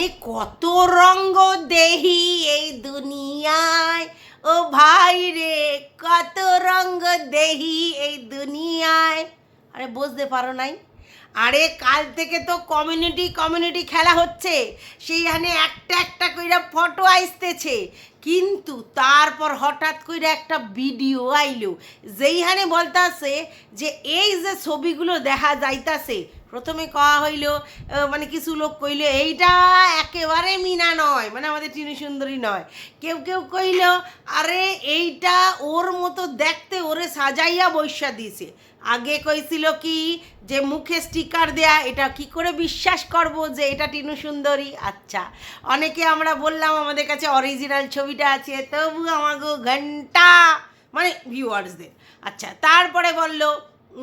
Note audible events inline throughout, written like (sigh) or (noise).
মানে কত রঙ্গ দেহি এই দুনিয়ায়? ও ভাই রে, কত রঙ্গ দেহি এই দুনিয়ায়? আরে বুঝতে পারো নাই? আরে কাল থেকে তো কমিউনিটি কমিউনিটি খেলা হচ্ছে। সেইখানে একটা একটা কইরা ফটো আইসতেছে কিন্তু তারপর হঠাৎ করে একটা ভিডিও আইলো। যেইখানে বলতাছে যে এই যে ছবিগুলো দেখা যাইতাছে প্রথমে কওয়া হইল মানে কিছু লোক কইল, এইটা একেবারে মিনা নয় মানে আমাদের টিনু সুন্দরী নয়। কেউ কেউ কইল, আরে এইটা ওর মতো দেখতে ওরে সাজাইয়া বৈশা দিছে। আগে কইছিল কি, যে মুখে স্টিকার দেয়া, এটা কি করে বিশ্বাস করব যে এটা টিনু সুন্দরী? আচ্ছা অনেকে আমরা বললাম, আমাদের কাছে অরিজিনাল ছবিটা আছে, তবু আমাকে ঘণ্টা মানে ভিউয়ার্সদের আচ্ছা তারপরে বলল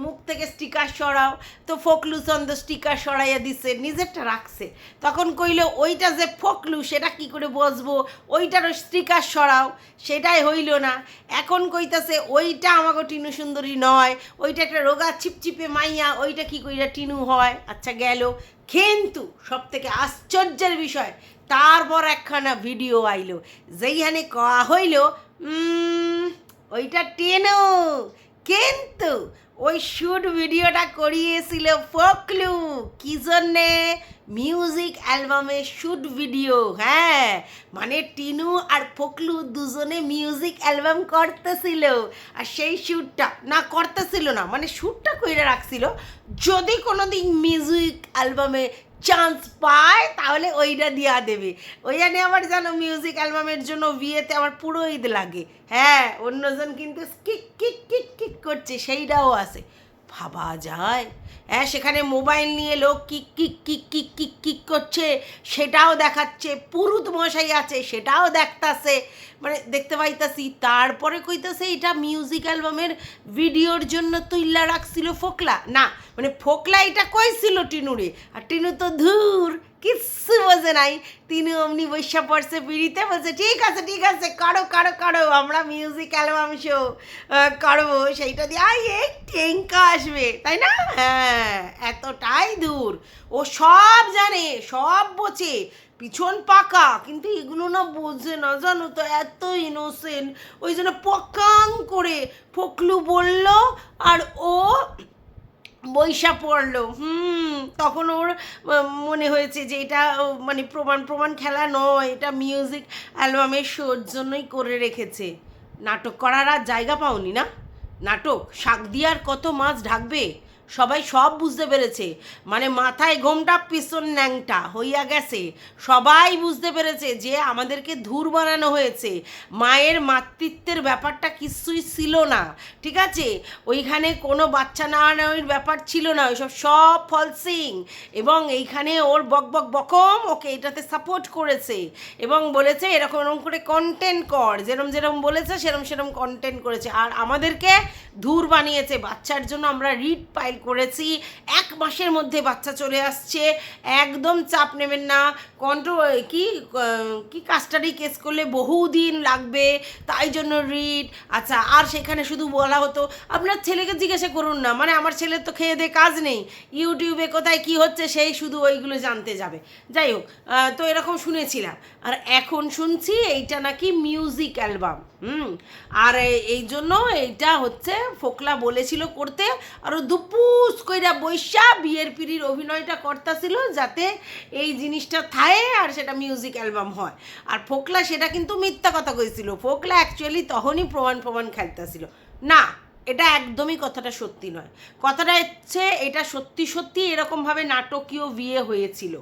মুখ থেকে স্টিকার সরাও। তো ফকলু চন্দ্র স্টিকার সরাইয়া দিছে, নিজেরটা রাখছে। তখন কইলো, ওইটা যে ফকলু, সেটা কি করে বসবো? ওইটারও স্টিকার সরাও। সেটাই হইল না। এখন কইতাছে, ওইটা আমাকে টিনু সুন্দরী নয়। ওইটা একটা রোগা চিপচিপে মাইয়া, ওইটা কি কইরা টিনু হয়? আচ্ছা গেল। কিন্তু সব থেকে আশ্চর্যের বিষয়, তারপর একখানা ভিডিও আইলো, যেইখানে কয়া হইল ওইটা টেনো, কিন্তু ওই শুট ভিডিওটা করিয়েছিল ফকলু। কি জন্যে? মিউজিক অ্যালবামের শুট ভিডিও হ্যাঁ। মানে টিনু আর ফকলু দুজনে মিউজিক অ্যালবাম করতেছিল। আর সেই শ্যুটটা না, করতেছিল না মানে শ্যুটটা কইরা রাখছিল। যদি কোনো দিন মিউজিক অ্যালবামে চান্স পায়, তাহলে ওইটা দিয়া দেবে। ওই জানি আমার যেন মিউজিক অ্যালবামের জন্য বিয়েতে আমার পুরোহিত লাগে। হ্যাঁ অন্যজন কিন্তু কিক কিক কিক কিক করছে, সেইটাও আছে। ভাবা যায়। হ্যাঁ সেখানে মোবাইল নিয়ে লোক kick kick kick kick kick kick করছে, সেটাও দেখাচ্ছে, পুরুত মশাই আছে, সেটাও দেখতাছে মানে দেখতে পাইতাছি। তারপরে কইতাছে, এটা মিউজিক অ্যালবামের ভিডিওর জন্য তুইল্লা রাখছিল ফোকলা। না মানে ফোকলা এটা কইছিল টিনুরে, আর টিনু তো ধুর কিচ্ছু বোঝে নাই। তিনি অমনি বৈশা পড়ছে পিড়িতে, বলছে, ঠিক আছে ঠিক আছে, করো করো করো, আমরা মিউজিক অ্যালবাম শো করব। সেইটা দিয়ে, আই, এই টেঙ্কা আসবে। তাই না? হ্যাঁ এতটাই দূর। ও সব জানে, সব বোঝে, পিছন পাকা, কিন্তু এগুলো না বোঝে না, জানো তো, এত ইনোসেন্ট ওই জন্য পকাং করে ফকলু বলল, আর ও বৈশা পড়ল, হুম, তখন ওর মনে হয়েছে যে এটা মানে প্রমাণ প্রমাণ খেলা নয়, এটা মিউজিক অ্যালবামের শোর জন্যই করে রেখেছে। নাটক করার আর জায়গা পাওনি না? নাটক, শাক দিয়ে আর কত মাছ ঢাকবে? সবাই সব বুঝতে পেরেছে। মানে মাথায় ঘোমটা, পিছন ন্যাংটা হইয়া গেছে। সবাই বুঝতে পেরেছে যে আমাদেরকে ধুর বানানো হয়েছে। মায়ের মাতৃত্বের ব্যাপারটা কিছুই ছিল না। ঠিক আছে? ওইখানে কোনো বাচ্চা না নেওয়ার ব্যাপার ছিল না। ওইসব সব ফলসিং। এবং এইখানে ওর বক বক বকম ওকে এটাতে সাপোর্ট করেছে। এবং বলেছে এরকম এরকম করে কন্টেন্ট কর। যেরম যেরম বলেছে, সেরম সেরম কন্টেন্ট করেছে। আর আমাদেরকে ধুর বানিয়েছে। বাচ্চার জন্য আমরা রিড পাইল করেছি। এক মাসের মধ্যে বাচ্চা চলে আসছে। একদম চাপ নেবেন না। কন্ট্রো কি কি কাস্টাডি কেস করলে বহুদিন লাগবে। তাই জন্য রিড আচ্ছা আর সেখানে শুধু বলা হতো, আপনার ছেলেকে জিজ্ঞাসা করুন না। মানে আমার ছেলের তো খেয়ে দিয়ে কাজ নেই। ইউটিউবে কোথায় কি হচ্ছে, সেই শুধু ওইগুলো জানতে যাবে। যাই হোক তো এরকম শুনেছিলাম। আর এখন শুনছি এইটা নাকি মিউজিক অ্যালবাম হুম। আর এই জন্য এইটা হচ্ছে, ফোকলা বলেছিল করতে। আরও দুপুস কইরা বৈশা বিয়ের পিড়ির অভিনয়টা করতেছিল যাতে এই জিনিসটা থায় আর সেটা মিউজিক অ্যালবাম হয়। আর ফোকলা সেটা কিন্তু মিথ্যা কথা কইছিল। ফোকলা অ্যাকচুয়ালি তখনই প্রমাণ প্রমাণ খেলতেছিল না, এটা একদমই কথাটা সত্যি নয়। কথাটা হচ্ছে, এটা সত্যি সত্যি এরকমভাবে নাটকীয় বিয়ে হয়েছিল।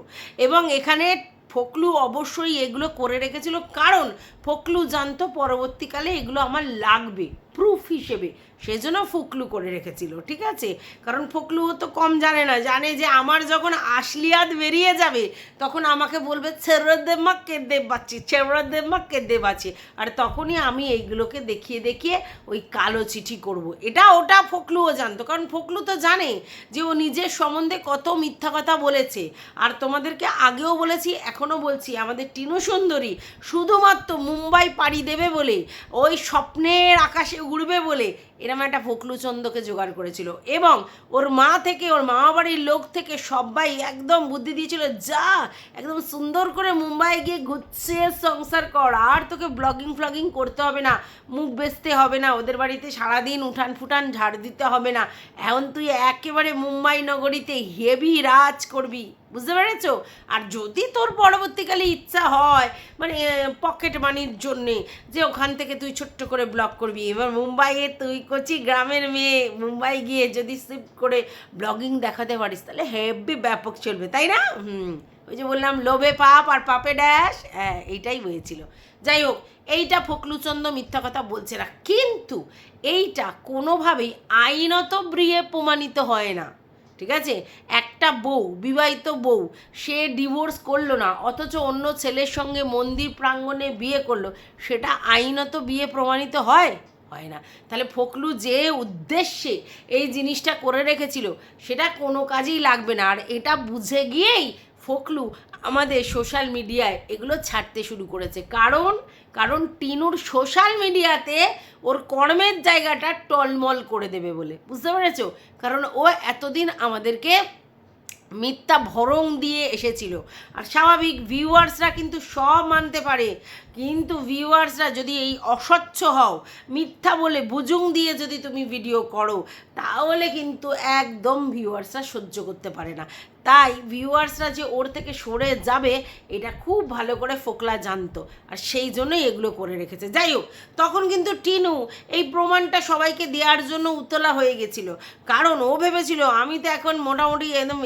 এবং এখানে ফকলু অবশ্যই এগুলো করে রেখেছিল। কারণ ফকলু জানতো পরবর্তীকালে এগুলো আমার লাগবে প্রুফ হিসেবে। সেজন্য ফকলু করে রেখেছিল, ঠিক আছে? কারণ ফকলু তো কম জানে না, জানে যে আমার যখন আশলিয়াত বেরিয়ে যাবে, তখন আমাকে বলবে, ছেড়ে দে মা, কেঁদে বাচ্চি ছেড়ে দে মা, কেঁদে বাচ্চি আর তখনই আমি এইগুলোকে দেখিয়ে দেখিয়ে ওই কালো চিঠি করব। এটা ওটা ফকলুও জানতো, কারণ ফকলু তো জানে যে ও নিজের সম্বন্ধে কত মিথ্যা কথা বলেছে। আর তোমাদেরকে আগেও বলেছি, এখনও বলছি, আমাদের টিনু সুন্দরী শুধুমাত্র মুম্বাই পাড়ি দেবে বলে, ওই স্বপ্নের আকাশে উড়বে বলে এরম একটা ফকলুচন্দকে জোগাড় করেছিল। এবং ওর মা থেকে, ওর মামা বাড়ির লোক থেকে সবাই একদম বুদ্ধি দিয়েছিল, যা, একদম সুন্দর করে মুম্বাই গিয়ে গুছিয়ে সংসার কর, আর তোকে ব্লগিং ফ্লগিং করতে হবে না, মুখ বেচতে হবে না, ওদের বাড়িতে সারাদিন উঠান ফুটান ঝাড় দিতে হবে না, এখন তুই একেবারে মুম্বাই নগরীতে হেভি রাজ করবি। বুঝতে পেরেছ? আর যদি তোর পরবর্তীকালে ইচ্ছা হয় মানে পকেট মানির জন্যে, যে ওখান থেকে তুই ছোট্ট করে ব্লগ করবি, এবার মুম্বাইয়ে তুই কচি গ্রামের মেয়ে, মুম্বাই গিয়ে যদি শিফট করে ব্লগিং দেখাতে পারিস, তাহলে হেভি ব্যাপক চলবে, তাই না? হুম, ওই যে বললাম, লোভে পাপ আর পাপে ড্যাশ হ্যাঁ এইটাই হয়েছিল। যাই হোক, এইটা ফকলুচন্দ মিথ্যা কথা বলছে না, কিন্তু এইটা কোনোভাবেই আইনত ব্রিয়ে প্রমাণিত হয় না। ঠিক আছে? একটা বউ, বিবাহিত বউ, সে ডিভোর্স করল না, অথচ অন্য ছেলের সঙ্গে মন্দির প্রাঙ্গণে বিয়ে করল, সেটা আইনত বিয়ে প্রমাণিত হয়? হয় না। তাহলে ফকলু যে উদ্দেশ্যে এই জিনিসটা করে রেখেছিল, সেটা কোনো কাজেই লাগবে না। আর এটা বুঝে গিয়েই ফকলু আমাদের সোশ্যাল মিডিয়ায় এগুলো ছাড়তে শুরু করেছে। কারণ কারণ টিনুর সোশ্যাল মিডিয়াতে ওর কর্মের জায়গাটা টলমল করে দেবে বলে। বুঝতে পেরেছ? কারণ ও এতদিন আমাদেরকে মিথ্যা ভরং দিয়ে এসেছিল। আর স্বাভাবিক ভিউয়ার্সরা কিন্তু সব মানতে পারে। কিন্তু ভিউয়ার্সরা যদি এই অস্বচ্ছ হও, মিথ্যা বলে বুজুং দিয়ে যদি তুমি ভিডিও করো, তাহলে কিন্তু একদম ভিউয়ার্সরা সহ্য করতে পারে না। তাই ভিউয়ার্সরা যে ওর থেকে সরে যাবে, এটা খুব ভালো করে ফোকলা জানতো। আর সেই জন্যই এগুলো করে রেখেছে। যাই হোক, তখন কিন্তু টিনু এই প্রমাণটা সবাইকে দেওয়ার জন্য উতলা হয়ে গেছিল। কারণ ও ভেবেছিল, আমি তো এখন মোটামুটি একদম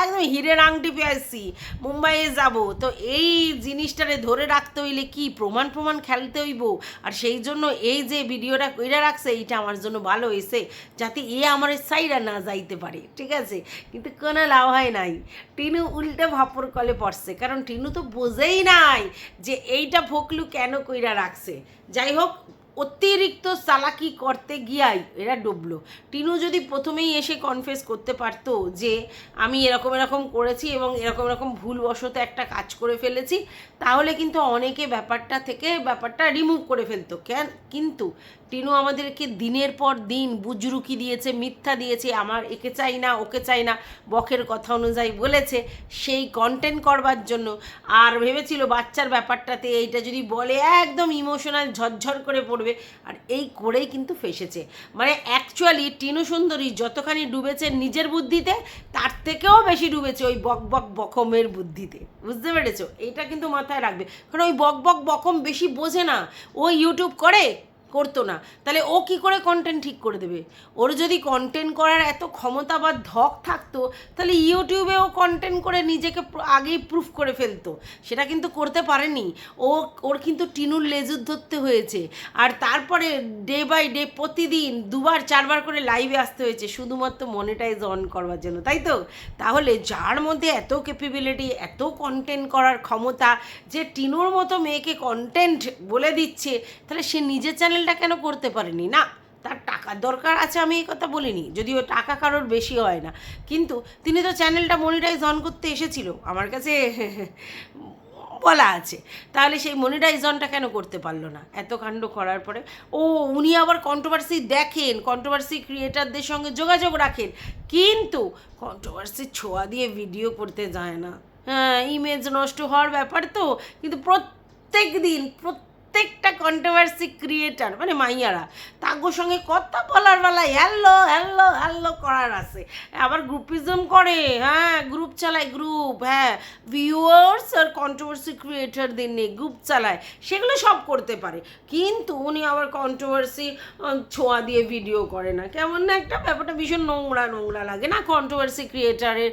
একদম হিরের আংটি পেয়েছি মুম্বাইয়ে যাব। তো এই জিনিসটারে ধরে রাখতে হইলে কি প্রমাণ প্রমাণ খেলতে হইব? আর সেই জন্য এই যে ভিডিওটা কইরা রাখছে, এইটা আমার জন্য ভালো হয়েছে যাতে এ আমার সাইরা না যাইতে পারে। ঠিক আছে? কিন্তু কোনো লাভ হয় নাই। টিনু উল্টে ভাপর কলে পড়ছে, কারণ টিনু তো বোঝেই নাই যে এইটা ফকলু কেন কইরা রাখছে। যাই হোক, অতিরিক্ত চালাকি করতে গিয়াই এরা ডুবলো। টিনু যদি প্রথমেই এসে কনফেস করতে পারতো যে আমি এরকম এরকম করেছি এবং এরকম এরকম ভুলবশত একটা কাজ করে ফেলেছি, তাহলে কিন্তু অনেকে ব্যাপারটা থেকে ব্যাপারটা রিমুভ করে ফেলতো। কেন? কিন্তু টিনু আমাদেরকে দিনের পর দিন বুজরুকি দিয়েছে, মিথ্যা দিয়েছে, আমার একে চাই না, ওকে চাই না, বকের কথা অনুযায়ী বলেছে, সেই কন্টেন্ট করবার জন্য। আর ভেবেছিল বাচ্চার ব্যাপারটাতে এইটা যদি বলে, একদম ইমোশনাল ঝরঝর করে পড়বে, আর এই করেই কিন্তু ফেসেছে। মানে অ্যাকচুয়ালি টিনু সুন্দরী যতখানি ডুবেছে নিজের বুদ্ধিতে, তার থেকেও বেশি ডুবেছে ওই বক বক বকমের বুদ্ধিতে। বুঝতে পেরেছ? এইটা কিন্তু মাথায় রাখবে। কারণ ওই বক বক বকম বেশি বোঝে না। ও ইউটিউব করে করতো না। তাহলে ও কি করে কন্টেন্ট ঠিক করে দেবে? ওর যদি কন্টেন্ট করার এত ক্ষমতা বা ধক থাকতো, তাহলে ইউটিউবে ও কন্টেন্ট করে নিজেকে আগেই প্রুফ করে ফেলতো। সেটা কিন্তু করতে পারেনি। ও, ওর কিন্তু টিনুর লেজুর ধরতে হয়েছে। আর তারপরে ডে বাই ডে প্রতিদিন দুবার, চারবার করে লাইভে আসতে হয়েছে। শুধুমাত্র মনিটাইজ অন করবার জন্য, তাই তো? তাহলে যার মধ্যে এত ক্যাপেবিলিটি এত কন্টেন্ট করার ক্ষমতা যে টিনুর মতো মেয়েকে কন্টেন্ট বলে দিচ্ছে, তাহলে সে নিজের চ্যানেলটা কেন করতে পারেনি? না, তার টাকার দরকার আছে, আমি এই কথা বলিনি। যদিও টাকা কারোর বেশি হয় না। কিন্তু তিনি তো চ্যানেলটা মনিটাইজ অন করতে এসেছিল। আমার কাছে (laughs) বলা আছে। তাহলে সেই মনিটাইজনটা কেন করতে পারল না? এত কাণ্ড করার পরে, ও, উনি আবার কন্ট্রোভার্সি দেখেন কন্ট্রোভার্সি ক্রিয়েটারদের সঙ্গে যোগাযোগ রাখেন। কিন্তু কন্ট্রোভার্সি ছোঁয়া দিয়ে ভিডিও করতে যায় না। হ্যাঁ ইমেজ নষ্ট হওয়ার ব্যাপার তো। কিন্তু প্রত্যেক দিন প্রত্যেকটা কন্ট্রোভার্সি ক্রিয়েটার মানে মাইয়ারা তাগোর সঙ্গে কথা বলার বেলা হ্যালো হ্যালো হ্যালো করার আছে। আবার গ্রুপিজম করে হ্যাঁ গ্রুপ চালায় গ্রুপ হ্যাঁ ভিউয়ার্স আর কন্ট্রোভার্সি ক্রিয়েটারদের নিয়ে গ্রুপ চালায় সেগুলো সব করতে পারে। কিন্তু উনি আবার কন্ট্রোভার্সি ছোঁয়া দিয়ে ভিডিও করে না। কেমন না একটা ব্যাপারটা ভীষণ নোংরা নোংরা লাগে। না কন্ট্রোভার্সি ক্রিয়েটারের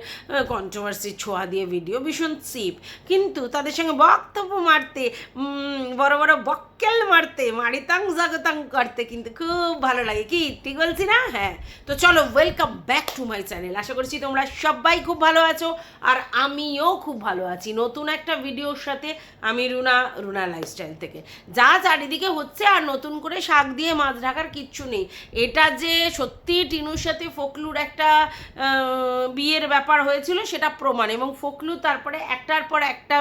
কন্ট্রোভার্সি ছোঁয়া দিয়ে ভিডিও ভীষণ সিপ কিন্তু তাদের সঙ্গে বক্তব্য মারতে উম, বড় বড় বক্কেল মারতে, মারিতাং, জাগতাং করতে কিন্তু খুব ভালো লাগে। কি, ঠিক বলছি না? হ্যাঁ। তো চলো welcome back to my channel আশা করছি তোমরা সবাই খুব ভালো আছো, আর আমিও খুব ভালো আছি। নতুন একটা ভিডিওর সাথে আমি রুনা রুনা লাইফস্টাইল থেকে। যা চারিদিকে হচ্ছে আর নতুন করে শাক দিয়ে মাছ ঢাকার কিচ্ছু নেই। এটা যে সত্যি টিনুর সাথে ফকলুর একটা বিয়ের ব্যাপার হয়েছিল, সেটা প্রমাণ। এবং ফকলু তারপরে একটার পর একটা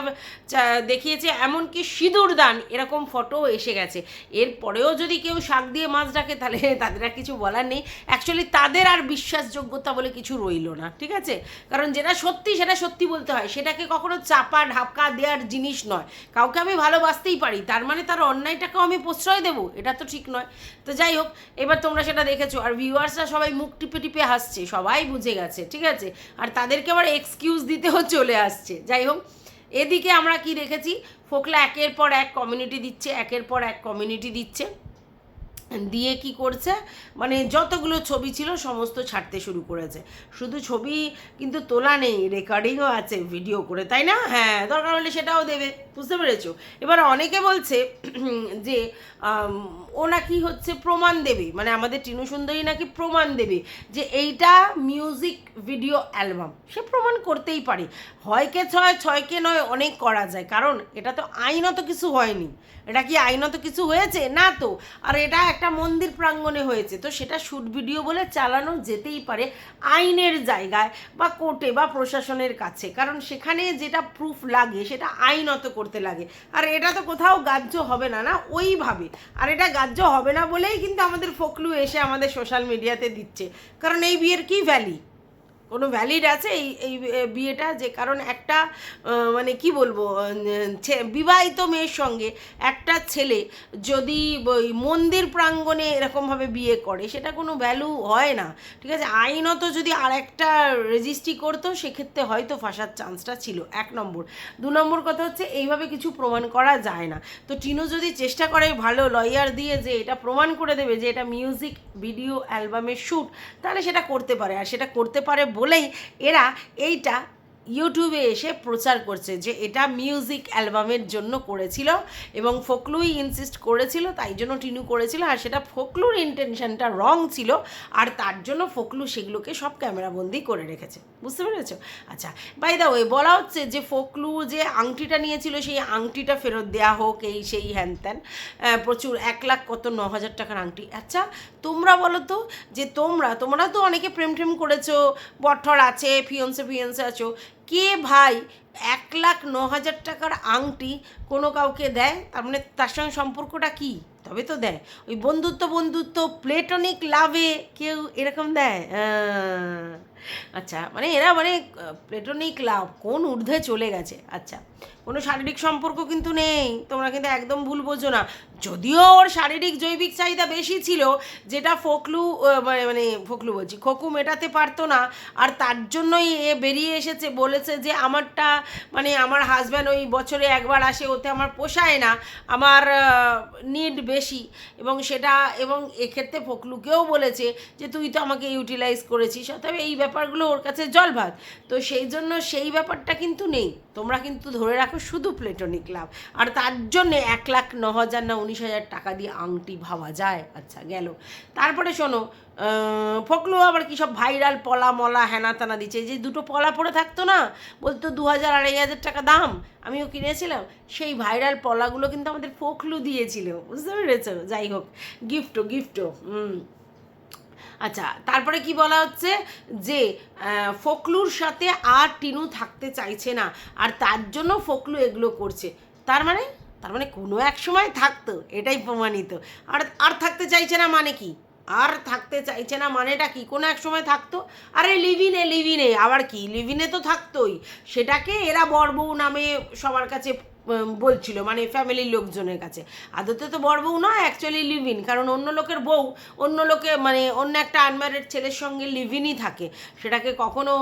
দেখিয়েছে, এমনকি সিঁদুর দান এরকম ফটো এসে গেছে। এরপরেও যদি কেউ শাক দিয়ে মাছ ডাকে, তাহলে তাদের আর কিছু বলার নেই। অ্যাকচুয়ালি তাদের আর বিশ্বাসযোগ্যতা বলে কিছু রইল না, ঠিক আছে? কারণ যেটা সত্যি, সেটা সত্যি বলতে হয়। সেটাকে কখনো চাপা ঢাকা দেওয়ার জিনিস নয়। কাউকে আমি ভালোবাসতেই পারি, তার মানে তার অন্যায়টাকেও আমি প্রশ্রয় দেবো, এটা তো ঠিক নয়। তো যাই হোক, এবার তোমরা সেটা দেখেছ। আর ভিউয়ার্সরা সবাই মুখ টিপে টিপে হাসছে, সবাই বুঝে গেছে, ঠিক আছে? আর তাদেরকে আবার এক্সকিউজ দিতেও চলে আসছে। যাই হোক এদিকে আমরা কি দেখেছি? ফোকলা একের পর এক কমিউনিটি দিচ্ছে, একের পর এক কমিউনিটি দিচ্ছে। দিয়ে কি করছে? মানে যতগুলো ছবি ছিল সমস্ত ছাড়তে শুরু করেছে। শুধু ছবি কিন্তু তোলা নেই রেকর্ডিংও আছে ভিডিও করে, তাই না? হ্যাঁ দরকার হলে সেটাও দেবে, বুঝতে পেরেছ? এবার অনেকে বলছে (clears throat) যে ও নাকি হচ্ছে প্রমাণ দেবে মানে আমাদের টিনু সুন্দরী নাকি প্রমাণ দেবে যে এইটা মিউজিক ভিডিও অ্যালবাম সে প্রমাণ করতেই পারে। হয়কে ছয় ছয়কে নয় অনেক করা যায়, কারণ এটা তো আইনত কিছু হয়নি। এটা কি আইনত কিছু হয়েছে? না তো। আর এটা একটা মন্দির প্রাঙ্গণে হয়েছে। তো সেটা শুট ভিডিও বলে চালানো যেতেই পারে আইনের জায়গায় বা কোর্টে বা প্রশাসনের কাছে। কারণ সেখানে যেটা প্রুফ লাগে, সেটা আইনত করতে লাগে। আর এটা তো কোথাও গ্রাহ্য হবে না না? ওইভাবে। আর এটা গ্রাহ্য হবে না বলেই কিন্তু আমাদের ফোকলু এসে আমাদের সোশ্যাল মিডিয়াতে দিচ্ছে। কারণ এই বিয়ের কি ভ্যালি কোনো ভ্যালিড আছে এই এই বিয়েটা? যে কারণ একটা মানে কি বলব বিবাহিত মেয়ের সঙ্গে একটা ছেলে যদি ওই মন্দির প্রাঙ্গণে এরকমভাবে বিয়ে করে, সেটা কোনো ভ্যালু হয় না। ঠিক আছে? আইনত যদি আর একটা রেজিস্ট্রি করতো, সেক্ষেত্রে হয়তো ফাঁসার চান্সটা ছিল, এক নম্বর। দু নম্বর কথা হচ্ছে, এইভাবে কিছু প্রমাণ করা যায় না। তো টিনু যদি চেষ্টা করে ভালো লয়ার দিয়ে যে এটা প্রমাণ করে দেবে যে এটা মিউজিক ভিডিও অ্যালবামের শ্যুট তাহলে সেটা করতে পারে। আর সেটা করতে পারে বলেই এরা এইটা ইউটিউবে এসে প্রচার করছে যে এটা মিউজিক অ্যালবামের জন্য করেছিল এবং ফকলুই ইনসিস্ট করেছিল, তাই জন্য টিনু করেছিল, আর সেটা ফকলুর ইন্টেনশনটা রং ছিল, আর তার জন্য ফকলু সেগুলোকে সব ক্যামেরাবন্দি করে রেখেছে। বুঝতে পেরেছ? আচ্ছা বাই দা ওয়ে বলা হচ্ছে যে ফোকলু যে আংটিটা নিয়েছিল, সেই আংটিটা ফেরত দেওয়া হোক, এই সেই হ্যান ত্যান প্রচুর এক লাখ কত, ন হাজার টাকার আংটি। আচ্ছা তোমরা বলো তো যে তোমরা তোমরা তো অনেকে প্রেম টেম করেছ বটর আছে ফিয়ন্সে ফিয়ন্সে আছো কে ভাই এক লাখ ন হাজার টাকার আংটি কোনো কাউকে দেয়? তার মানে তার সঙ্গে সম্পর্কটা কি? তবে তো দেয়। ওই বন্ধুত্ব বন্ধুত্ব প্লেটনিক লাভে কেউ এরকম দেয়? আহ, আচ্ছা মানে এরা মানে প্লেটনিক লাভ কোন ঊর্ধ্বে চলে গেছে। আচ্ছা কোনো শারীরিক সম্পর্ক কিন্তু নেই, তোমরা কিন্তু একদম ভুল বোঝো না। যদিও ওর শারীরিক জৈবিক চাহিদা বেশি ছিল, যেটা ফোকলু মানে মানে ফোকলু বলছি, খোকু মেটাতে পারতো না, আর তার জন্যই এ বেরিয়ে এসেছে, বলেছে যে আমারটা মানে আমার হাজব্যান্ড ওই বছরে একবার আসে, ওতে আমার পোষায় না, আমার নিড বেশি। এবং সেটা, এবং এক্ষেত্রে ফকলুকেও বলেছে যে, তুই তো আমাকে ইউটিলাইজ করেছিস। অতএব এই ব্যাপারগুলো ওর কাছে জল ভাত তো সেই জন্য সেই ব্যাপারটা কিন্তু নেই। তোমরা কিন্তু ধরে রাখো শুধু প্লেটনিক লাভ আর তার জন্যে এক লাখ ন হাজার না উনিশ হাজার টাকা দিয়ে আংটি ভাবা যায়। আচ্ছা গেল। তারপরে শোনো ফকলু আবার কি সব ভাইরাল পলা মলা হেনা তানা দিচ্ছে? যে দুটো পলা পরে থাকতো না, বলতো দু হাজার আড়াই হাজার টাকা দাম, আমিও কিনেছিলাম। সেই ভাইরাল পলাগুলো কিন্তু আমাদের ফকলু দিয়েছিল। বুঝতে পেরেছ? যাই হোক, গিফটও গিফটও, হুম। আচ্ছা তারপরে কি বলা হচ্ছে? যে ফকলুর সাথে আর টিনু থাকতে চাইছে না, আর তার জন্য ফকলু এগুলো করছে। তার মানে? তার মানে কোনো এক সময় থাকতো, এটাই প্রমাণিত। আর আর থাকতে চাইছে না মানে কি? আর থাকতে চাইছে না মানেটা কি? কোনো এক সময় থাকতো? আরে লিভিনে লিভিনে, আবার কি? লিভিনে তো থাকতোই। সেটাকে এরা বড়বউ নামে সবার কাছে বলছিল মানে ফ্যামিলির লোকজনের কাছে। আদতে তো বড় বউ নয় অ্যাকচুয়ালি লিভ ইন কারণ অন্য লোকের বউ, অন্য লোকে মানে অন্য একটা আনম্যারিড ছেলের সঙ্গে লিভ ইনই থাকে। সেটাকে কখনো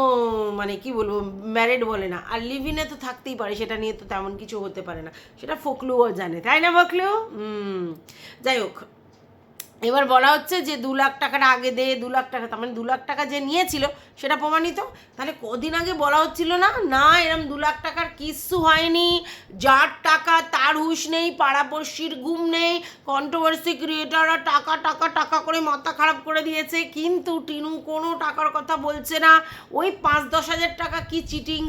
মানে কি বলব ম্যারিড বলে না। আর লিভ ইনে তো থাকতেই পারে, সেটা নিয়ে তো তেমন কিছু হতে পারে না। সেটা ফকলুও জানে, তাই না ফকলু? যাই হোক। এবার বলা হচ্ছে যে দু লাখ টাকাটা আগে দে, দু লাখ টাকা, তার মানে দু লাখ টাকা যে নিয়েছিল, সেটা প্রমাণিত। তাহলে কদিন আগে বলা হচ্ছিল না? না, এরম দু লাখ টাকার কিচ্ছু হয়নি। যার টাকা, তার হুঁশ নেই, পাড়াপড়শির ঘুম নেই কন্ট্রোভার্সি ক্রিয়েটাররা টাকা টাকা টাকা করে মাথা খারাপ করে দিয়েছে, কিন্তু টিনু কোনো টাকার কথা বলছে না। ওই পাঁচ, দশ হাজার টাকা কি চিটিং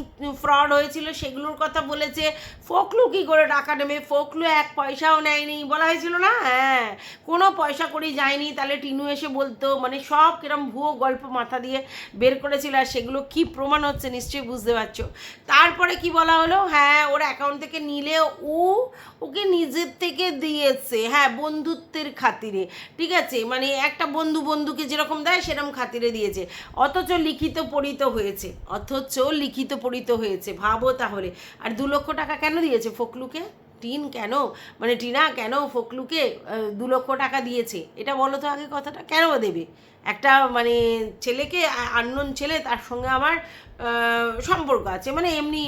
ফ্রড হয়েছিল সেগুলোর কথা বলেছে। ফোকলু কি করে টাকা নেবে? ফোকলু এক পয়সাও নেয়নি। বলা হয়েছিল না? হ্যাঁ। কোনো পয়সা করি করি যায়নি। তাহলে টিনু এসে বলতো মানে সব কিরম ভুয়ো গল্প মাথা দিয়ে বের করেছিল আর সেগুলো কি প্রমাণ হচ্ছে নিশ্চয়ই বুঝতে পারছ। তারপরে কি বলা হলো? হ্যাঁ ওর অ্যাকাউন্ট থেকে নিলে ও ওকে নিজের থেকে দিয়েছে। হ্যাঁ বন্ধুত্বের খাতিরে, ঠিক আছে? মানে একটা বন্ধু বন্ধুকে যেরকম দেয় সেরকম খাতিরে দিয়েছে। অথচ লিখিত পড়িত হয়েছে, অথচ লিখিত পড়িত হয়েছে। ভাবো তাহলে। আর দু লক্ষ টাকা কেন দিয়েছে ফকলুকে? টিন কেন? মানে টিনা কেন ফকলুকে দু লক্ষ টাকা দিয়েছে? এটা বলো তো আগে কথাটা, কেন দেবে? একটা মানে ছেলেকে আননোন ছেলে, তার সঙ্গে আমার সম্পর্ক আছে। মানে এমনি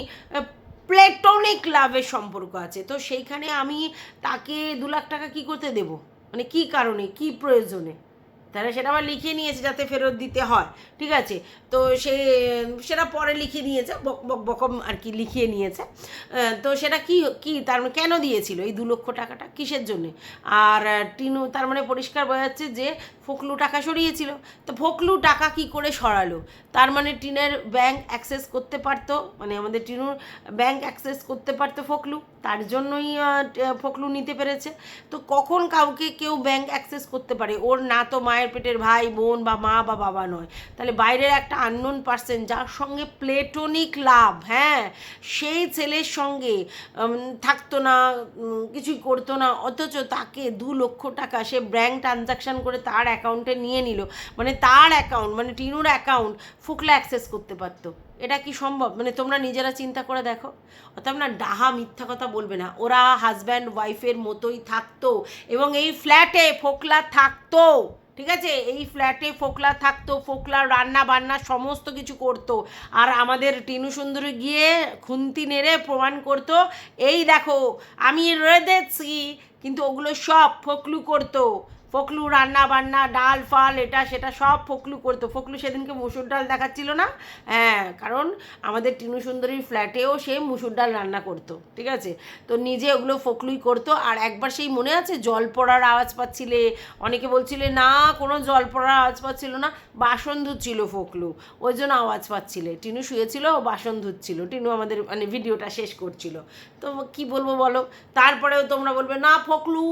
প্লেটনিক লাভের সম্পর্ক আছে। তো সেইখানে আমি তাকে দু লাখ টাকা কি করতে দেব? মানে কি কারণে? কি প্রয়োজনে? তাহলে সেটা আবার লিখিয়ে নিয়েছে যাতে ফেরত দিতে হয়, ঠিক আছে? তো সে, সেটা পরে লিখিয়ে নিয়েছে, বক বক, বকম আর কি লিখিয়ে নিয়েছে। তো সেটা কি কি, তার মানে কেন দিয়েছিল এই দু লক্ষ টাকাটা? কিসের জন্যে? আর টিনু তার মানে পরিষ্কার বোঝা যাচ্ছে যে ফকলু টাকা সরিয়েছিল। তো ফকলু টাকা কি করে সরালো? তার মানে টিনের ব্যাংক অ্যাক্সেস করতে পারতো মানে আমাদের টিনুর ব্যাংক অ্যাক্সেস করতে পারতো ফকলু, তার জন্যই ফকলু নিতে পেরেছে। তো কখন কাউকে কেউ ব্যাংক অ্যাক্সেস করতে পারে? ওর না তো মায়ের পেটের ভাই, বোন বা মা বা বাবা নয়। তাহলে বাইরের একটা আননোন পার্সন যার সঙ্গে প্লেটনিক লাভ হ্যাঁ সেই ছেলের সঙ্গে থাকতো না কিছুই করতো না, অথচ তাকে দু লক্ষ টাকা সে ব্যাংক ট্রানজাকশান করে তার অ্যাকাউন্টে নিয়ে নিল। মানে তার অ্যাকাউন্ট মানে টিনুর অ্যাকাউন্ট ফুকলা অ্যাক্সেস করতে পারতো। এটা কি সম্ভব? মানে তোমরা নিজেরা চিন্তা করে দেখো। অর্থাৎ না, ডাহা মিথ্যা কথা বলবে না। ওরা হাজব্যান্ড ওয়াইফের মতোই থাকতো এবং এই ফ্ল্যাটে ফোকলা থাকতো। ঠিক আছে? এই ফ্ল্যাটে ফোকলা থাকতো, ফোকলা রান্না বান্না সমস্ত কিছু করতো। আর আমাদের টিনু সুন্দরী গিয়ে খুন্তি নেড়ে প্রমাণ করতো, এই দেখো, আমি রেঁধেছি কিন্তু ওগুলো সব ফোকলু করতো। ফকলু রান্না বান্না, ডাল, ফাল, এটা, সেটা সব ফকলু করতো। ফকলু সেদিনকে মুসুর ডাল দেখাচ্ছিল না? হ্যাঁ কারণ আমাদের টিনু সুন্দরীর ফ্ল্যাটেও সে মুসুর ডাল রান্না করতো, ঠিক আছে? তো নিজে ওগুলো ফকলুই করতো। আর একবার সেই মনে আছে, জল পড়ার আওয়াজ পাচ্ছিলে? অনেকে বলছিলে, না, কোনো জল পড়ার আওয়াজ পাচ্ছিল না। বাসন ধুচ্ছিল ফকলু, ওই জন্য আওয়াজ পাচ্ছিলে। টিনু শুয়েছিল, ও বাসন ধুচ্ছিল। টিনু আমাদের মানে ভিডিওটা শেষ করছিল। তো কি বলব বলো? তারপরেও তোমরা বলবে, না, ফকলু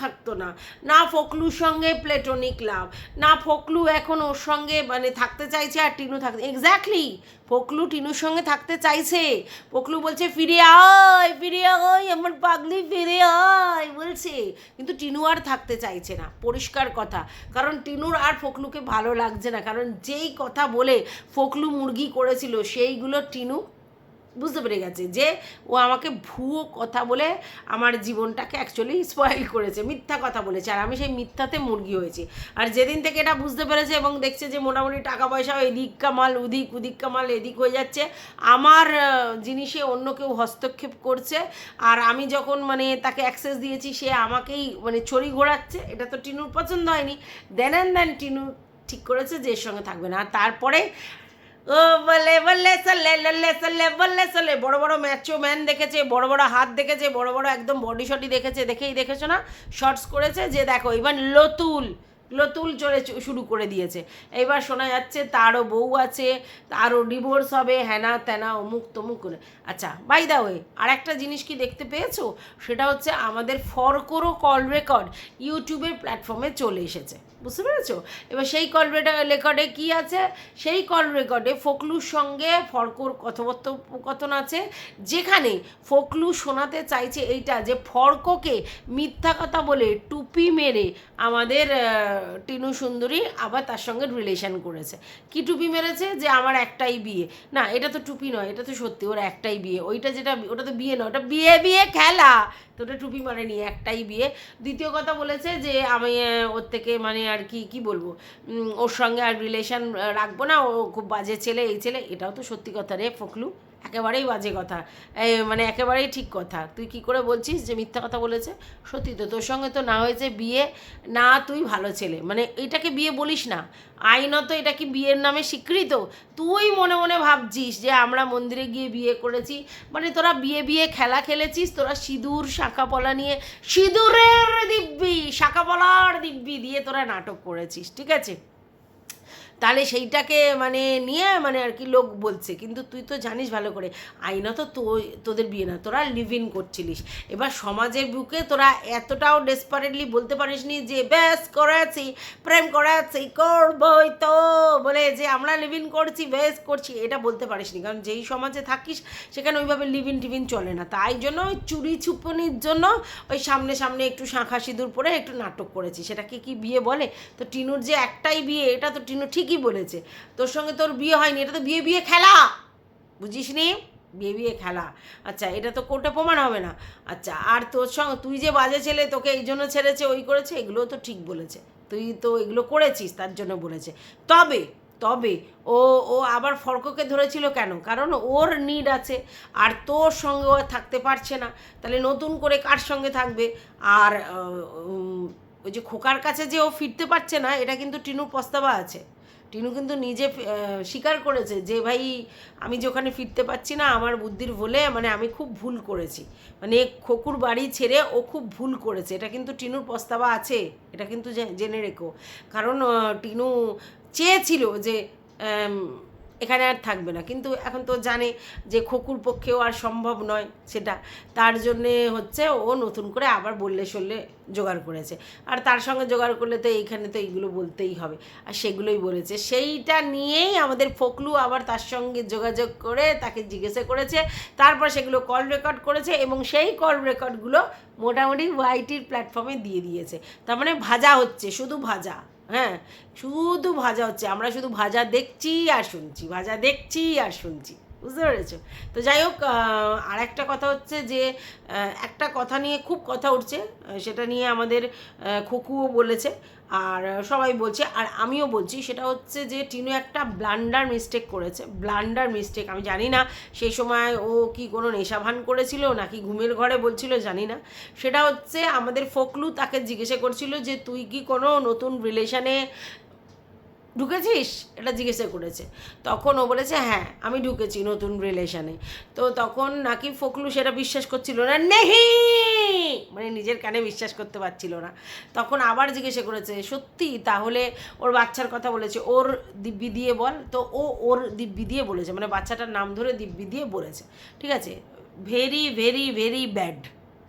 থাকতো না। না ফকলুর সঙ্গে প্লেটনিক লাভ না ফকলু এখন ওর সঙ্গে মানে থাকতে চাইছে আর টিনু থাকতে এক্স্যাক্টলি ফকলু টিনুর সঙ্গে থাকতে চাইছে। ফকলু বলছে, ফিরে আয় ফিরে আয়, আমার পাগলি, ফিরে আয়, বলছে। কিন্তু টিনু আর থাকতে চাইছে না। পরিষ্কার কথা। কারণ টিনুর আর ফকলুকে ভালো লাগছে না। কারণ যেই কথা বলে ফকলু মুরগি করেছিল, সেইগুলো টিনু বুঝতে পেরে গেছে যে ও আমাকে ভুয়ো কথা বলে আমার জীবনটাকে অ্যাকচুয়ালি স্পয়েল করেছে, মিথ্যা কথা বলেছে। আর আমি সেই মিথ্যাতে মুরগি হয়েছি। আর যেদিন থেকে এটা বুঝতে পেরেছে এবং দেখছে যে মোটামুটি টাকা পয়সাও এদিক কামাল উদিক উদিক কামাল, এদিক হয়ে যাচ্ছে, আমার জিনিসে অন্য কেউ হস্তক্ষেপ করছে। আর আমি যখন মানে তাকে অ্যাক্সেস দিয়েছি, সে আমাকেই মানে ছড়ি ঘোরাচ্ছে। এটা তো টিনুর পছন্দ হয়নি। দেন অ্যান্ড দেন টিনু ঠিক করেছে যে এর সঙ্গে থাকবে না। আর তারপরে ও, বলে বলে, চলে, ললে, চলে, বলে, চলে। বড় বড় ম্যাচো ম্যান দেখেছে, বড় বড় হাত দেখেছে, বড় বড় একদম বডি শটি দেখেছে, দেখেই দেখেছ না? শর্টস করেছে, যে দেখো ইভেন লতুল লতুল চলে শুরু করে দিয়েছে। এবার শোনা যাচ্ছে তারও বউ আছে, তারও ডিভোর্স হবে হ্যানা ত্যানা অমুক তমুক করে। আচ্ছা বাই দা ওয়ে আর একটা জিনিস কি দেখতে পেয়েছ? সেটা হচ্ছে আমাদের ফরকোরও কল রেকর্ড ইউটিউবের প্ল্যাটফর্মে চলে এসেছে। বুঝতে পেরেছ? এবার সেই কল রেকর্ডে কি আছে? সেই কল রেকর্ডে ফকলুর সঙ্গে ফরকোর কথোপকথন আছে, যেখানে ফকলু শোনাতে চাইছে এইটা যে ফরকোকে মিথ্যা কথা বলে টুপি মেরে আমাদের টিনু সুন্দরী আবার তার সঙ্গে রিলেশন করেছে। কি টুপি মেরেছে? যে আমার একটাই বিয়ে। না, এটা তো টুপি নয়, এটা তো সত্যি, ওর একটাই বিয়ে। ওইটা যেটা, ওটা তো বিয়ে নয়, ওটা বিয়ে বিয়ে খেলা। তো ওটা টুপি মারেনি একটাই বিয়ে। দ্বিতীয় কথা বলেছে যে আমি ওর থেকে মানে আর কি কি বলব? ওর সঙ্গে আর রিলেশন রাখব না। ও খুব বাজে ছেলে, এই ছেলে। এটাও তো সত্যি কথা রে ফকলু একেবারেই বাজে কথা। মানে একেবারেই ঠিক কথা। তুই কি করে বলছিস যে মিথ্যা কথা বলেছে? সত্যি তো, তোর সঙ্গে তো না হয়েছে বিয়ে। না, তুই ভালো ছেলে। মানে এটাকে বিয়ে বলিস না। আইনত এটা কি বিয়ের নামে স্বীকৃত? তুই মনে মনে ভাবছিস যে আমরা মন্দিরে গিয়ে বিয়ে করেছি। মানে তোরা বিয়ে বিয়ে খেলা খেলেছিস? তোরা সিঁদুর, শাঁখা পলা নিয়ে সিঁদুরের দিব্যি, শাঁখা পলার দিব্যি দিয়ে তোরা নাটক করেছিস। ঠিক আছে? তাহলে সেইটাকে মানে নিয়ে মানে আর কি লোক বলছে। কিন্তু তুই তো জানিস ভালো করে আইনত তো তোদের বিয়ে না, তোরা লিভ ইন করছিলিস। এবার সমাজের বুকে তোরা এতটাও ডেসপারেটলি বলতে পারিসনি যে, ব্যাস, করেছি, প্রেম করাচ্ছি করবই তো। বলে যে, আমরা লিভ ইন করছি বেশ করছি। এটা বলতে পারিসনি। কারণ যেই সমাজে থাকিস, সেখানে ওইভাবে লিভ ইন টিভিন চলে না। তাই জন্য ওই চুরি ছুপনির জন্য ওই সামনে সামনে একটু শাঁখা সিঁদুর পরে একটু নাটক করেছি। সেটাকে কি বিয়ে বলে? তো টিনুর যে একটাই বিয়ে, এটা তো টিনু ঠিকই বলেছে। তোর সঙ্গে তোর বিয়ে হয়নি, এটা তো বিয়ে বিয়ে খেলা। বুঝিস নি বিয়ে বিয়ে খেলা। আচ্ছা এটা তো কোর্টে প্রমাণ হবে না। আচ্ছা আর তোর সঙ্গে, তুই যে বাজে ছেলে, তোকে এই জন্য ছেড়েছে, ওই করেছে এগুলো তো ঠিক বলেছে। তুই তো এগুলো করেছিস, তার জন্য বলেছে। তবে তবে, ও ও আবার ফর্ককে ধরেছিল কেন? কারণ ওর নিড আছে, আর তোর সঙ্গে ও থাকতে পারছে না। তাহলে নতুন করে কার সঙ্গে থাকবে? আর ওই যে খোকার কাছে যে ও ফিরতে পারছে না, এটা কিন্তু টিনুর প্রস্তাবা আছে। টিনু কিন্তু নিজে স্বীকার করেছে যে, ভাই, আমি যে ওখানে ফিরতে পারছি না, আমার বুদ্ধির ভুলে মানে আমি খুব ভুল করেছি। মানে খোকুর বাড়ি ছেড়ে ও খুব ভুল করেছে। এটা কিন্তু টিনুর প্রস্তাবা আছে, এটা কিন্তু জেনে রেখো। কারণ টিনু চেয়েছিল যে এখানে আর থাকবে না। কিন্তু এখন তো জানে যে খোকুর পক্ষেও আর সম্ভব নয় সেটা। তার জন্যে হচ্ছে ও নতুন করে আবার বললে সললে জোগাড় করেছে। আর তার সঙ্গে জোগাড় করলে তো এইখানে তো এইগুলো বলতেই হবে। আর সেগুলোই বলেছে। সেইটা নিয়েই আমাদের ফকলু আবার তার সঙ্গে যোগাযোগ করে তাকে জিজ্ঞাসা করেছে। তারপর সেগুলো কল রেকর্ড করেছে এবং সেই কল রেকর্ডগুলো মোটামুটি ওয়াইটির প্ল্যাটফর্মে দিয়ে দিয়েছে। তার মানে ভাজা হচ্ছে, শুধু ভাজা। হ্যাঁ শুধু ভাজা হচ্ছে আমরা শুধু ভাজা দেখছি আর শুনছি ভাজা দেখছি আর শুনছি। বুঝতে পেরেছ? তো যাই হোক আর একটা কথা হচ্ছে যে একটা কথা নিয়ে খুব কথা উঠছে সেটা নিয়ে আমাদের খোকুও বলেছে, আর সবাই বলছে, আর আমিও বলছি, সেটা হচ্ছে যে টিনু একটা ব্লান্ডার মিস্টেক করেছে, ব্লান্ডার মিস্টেক আমি জানি না, সেই সময় ও কি কোনো নেশা ভান করেছিল নাকি ঘুমের ঘরে বলছিল, জানি না। সেটা হচ্ছে আমাদের ফকলু তাকে জিজ্ঞাসা করছিল যে, তুই কি কোনো নতুন রিলেশনে ঢুকেছিস? এটা জিজ্ঞাসা করেছে। তখন ও বলেছে হ্যাঁ আমি ঢুকেছি নতুন রিলেশনে তো তখন নাকি ফকলু সেটা বিশ্বাস করছিল না। নেহি! মানে নিজের কানে বিশ্বাস করতে পারছিল না। তখন আবার জিজ্ঞাসা করেছে, সত্যি? তাহলে ওর বাচ্চার কথা বলেছে, ওর দিব্যি দিয়ে বল। তো ও ওর দিব্যি দিয়ে বলেছে মানে বাচ্চাটার নাম ধরে দিব্যি দিয়ে বলেছে। ঠিক আছে? ভেরি ভেরি ভেরি ব্যাড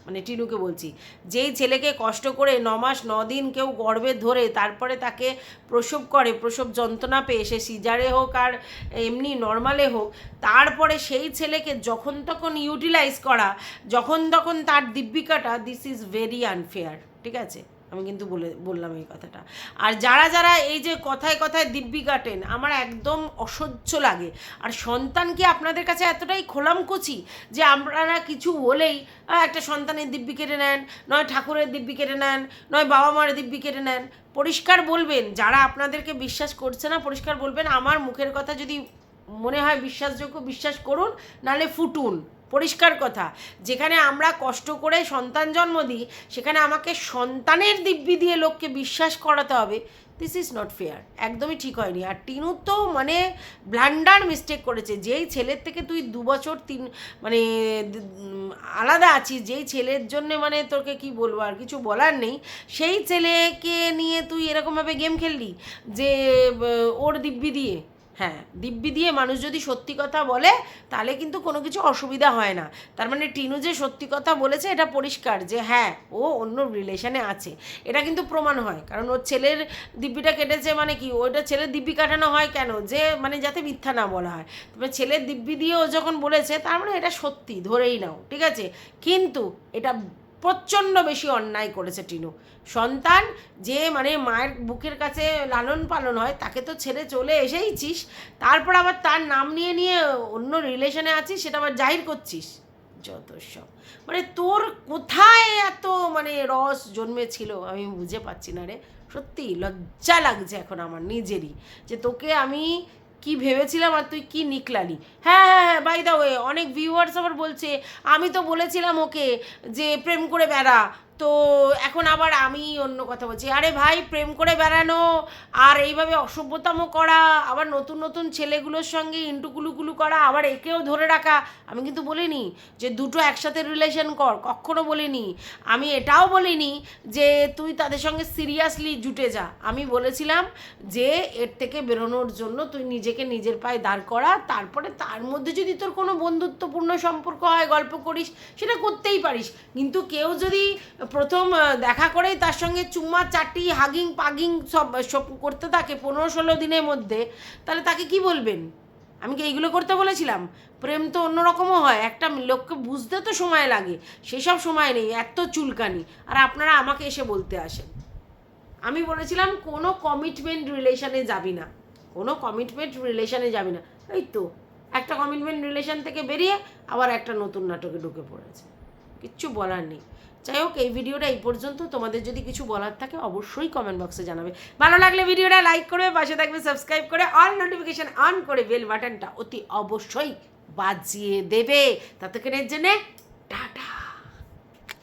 মানে টিনুকে বলছি, যেই ছেলেকে কষ্ট করে ন মাস ন দিন কেউ গর্বে ধরে তারপরে তাকে প্রসব করে, প্রসব যন্ত্রণা পেয়ে, সে সিজারে হোক আর এমনি নর্মালে হোক, তারপরে সেই ছেলেকে যখন তখন ইউটিলাইজ করা, যখন তখন তার দিব্যিকাটা দিস ইজ ভেরি আনফেয়ার ঠিক আছে? আমি কিন্তু বলে, বললাম এই কথাটা। আর যারা যারা এই যে কথায় কথায় দিব্যি কাটেন, আমার একদম অসহ্য লাগে। আর সন্তান কি আপনাদের কাছে এতটাই খোলামকুচি যে আপনারা কিছু বলেই একটা সন্তানের দিব্যি কেটে নেন, নয় ঠাকুরের দিব্যি কেটে নেন, নয় বাবা মার দিব্যি কেটে নেন। পরিষ্কার বলবেন, যারা আপনাদেরকে বিশ্বাস করছে না, পরিষ্কার বলবেন, আমার মুখের কথা যদি মনে হয় বিশ্বাসযোগ্য, বিশ্বাস করুন নালে ফুটুন। পরিষ্কার কথা। যেখানে আমরা কষ্ট করে সন্তান জন্ম দিই, সেখানে আমাকে সন্তানের দিব্যি দিয়ে লোককে বিশ্বাস করাতে হবে। দিস ইজ নট ফেয়ার একদমই ঠিক হয়নি। আর টিনু তো মানে ব্লান্ডার মিস্টেক করেছে। যেই ছেলের থেকে তুই দু বছর তিন মানে আলাদা আছিস, যেই ছেলের জন্য মানে তোকে কি বলব আর কিছু বলার নেই, সেই ছেলেকে নিয়ে তুই এরকমভাবে গেম খেললি? যে ওর দিব্যি দিয়ে। হ্যাঁ দিব্যি দিয়ে মানুষ যদি সত্যি কথা বলে, তাহলে কিন্তু কোনো কিছু অসুবিধা হয় না। তার মানে টিনু যে সত্যি কথা বলেছে, এটা পরিষ্কার যে হ্যাঁ ও অন্য রিলেশনে আছে। এটা কিন্তু প্রমাণ হয়। কারণ ওর ছেলের দিব্যিটা কেটেছে মানে কি? ওইটা ছেলের দিব্যি কাটানো হয় কেন? যে মানে যাতে মিথ্যা না বলা হয়। তবে ছেলের দিব্যি দিয়ে ও যখন বলেছে, তার মানে এটা সত্যি, ধরেই নাও। ঠিক আছে? কিন্তু এটা প্রচণ্ড বেশি অন্যায় করেছে টিনু। সন্তান যে মানে মায়ের বুকের কাছে লালন পালন হয়, তাকে তো ছেড়ে চলে এসেইছিস, তারপর আবার তার নাম নিয়ে নিয়ে অন্য রিলেশনে আছিস, সেটা আবার জাহির করছিস? যত সব। মানে তোর কোথায় এত মানে রস জন্মেছিল আমি বুঝে পাচ্ছি না রে। সত্যি লজ্জা লাগছে এখন আমার নিজেরই। যে তোকে আমি কি ভেবেছিলাম আর তুই কি নিকলালি? হ্যাঁ হ্যাঁ হ্যাঁ বাই দা ওয়ে অনেক ভিউয়ার্স আবার বলছে, আমি তো বলেছিলাম ওকে যে প্রেম করে বেড়া। তো এখন আবার আমি অন্য কথা বলছি, আরে ভাই প্রেম করে বেড়ানো, আর এইভাবে অসভ্যতামো করা, আবার নতুন নতুন ছেলেগুলোর সঙ্গে ইন্টুকুলুকুলু করা, আবার একেও ধরে রাখা। আমি কিন্তু বলিনি যে দুটো একসাথে রিলেশন কর, কখনো বলিনি। আমি এটাও বলিনি যে তুই তাদের সঙ্গে সিরিয়াসলি জুটে যা। আমি বলেছিলাম যে এর থেকে বেরোনোর জন্য তুই নিজেকে নিজের পায়ে দাঁড় করা, তারপরে তার মধ্যে যদি তোর কোনো বন্ধুত্বপূর্ণ সম্পর্ক হয়, গল্প করিস, সেটা করতেই পারিস। কিন্তু কেউ যদি প্রথম দেখা করেই তার সঙ্গে চুম্মা, চাটি, হাগিং, পাগিং সব সব করতে থাকে পনেরো ষোলো দিনের মধ্যে। তাহলে তাকে কি বলবেন? আমি কি এইগুলো করতে বলেছিলাম? প্রেম তো অন্যরকমও হয়। একটা লোককে বুঝতে তো সময় লাগে। সেসব সময় নেই। এত চুলকানি। আর আপনারা আমাকে এসে বলতে আসেন। আমি বলেছিলাম, কোনো কমিটমেন্ট রিলেশনে যাবি না। কোনো কমিটমেন্ট রিলেশনে যাবি না। এই তো, একটা কমিটমেন্ট রিলেশন থেকে বেরিয়ে আবার একটা নতুন নাটকে ঢুকে পড়েছে। কিচ্ছু বলার নেই। যাই হোক, এই ভিডিওটা এই পর্যন্ত। তোমাদের যদি কিছু বলার থাকে, অবশ্যই কমেন্ট বক্সে জানাবে। ভালো লাগলে ভিডিওটা লাইক করবে পাশে থাকবে সাবস্ক্রাইব করে অল নোটিফিকেশান অন করে বেল বাটনটা অতি অবশ্যই বাজিয়ে দেবে। ততক্ষণের জন্যে